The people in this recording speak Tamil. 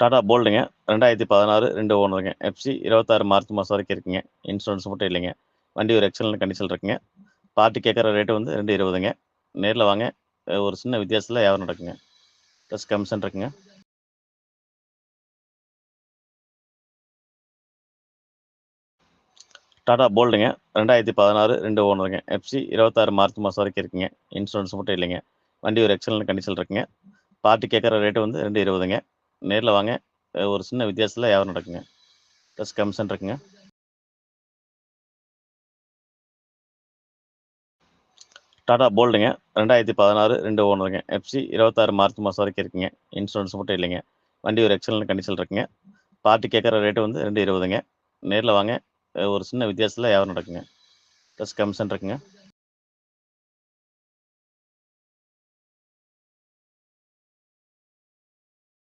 டாடா போல்டுங்க. ரெண்டாயிரத்தி பதினாறு ரெண்டு ஓனருங்க. எஃப்சி இருபத்தாறு மார்ச் மாதம் வரைக்கும் இருக்குங்க. இன்சூரன்ஸ் மட்டும் இல்லைங்க. வண்டி ஒரு எக்ஸலண்ட் கண்டிஷன் இருக்குங்க. பார்ட்டி கேட்குற ரேட்டு வந்து ரெண்டு இருபதுங்க. நேரில் வாங்க. ஒரு சின்ன வித்தியாசத்தில் யாரும் நடக்குங்க. ப்ளஸ் கமிஷன் இருக்குங்க. டாடா போல்டுங்க. ரெண்டாயிரத்தி பதினாறு ரெண்டு ஓனருங்க. எஃப்சி இருபத்தாறு மார்ச் மாதம் வரைக்கும் இருக்குங்க. இன்சூரன்ஸ் மட்டும் இல்லைங்க. வண்டி ஒரு எக்ஸலண்ட் கண்டிஷன் இருக்குங்க. பார்ட்டி கேட்குற ரேட்டு வந்து ரெண்டு இருபதுங்க. நேரில் வாங்க. ஒரு சின்ன வித்தியாசத்தில் வியாபாரம் நடக்குங்க? ப்ளஸ் கமிஷன் இருக்குங்க. டாடா போல்டுங்க ரெண்டாயிரத்தி பதினாறு ரெண்டு ஓனருங்க. எஃப்சி இருபத்தாறு மார்ச் மாதம் வரைக்கும் இருக்குங்க. இன்சூரன்ஸ் மட்டும் இல்லைங்க. வண்டி ஒரு எக்ஸலன்ட் கண்டிஷன் இருக்குங்க. பார்ட்டி கேட்குற ரேட்டு வந்து ரெண்டு இருபதுங்க. நேரில் வாங்க. ஒரு சின்ன வித்தியாசத்தில் வியாபாரம் நடக்குங்க? ப்ளஸ் கமிஷன் இருக்குங்க.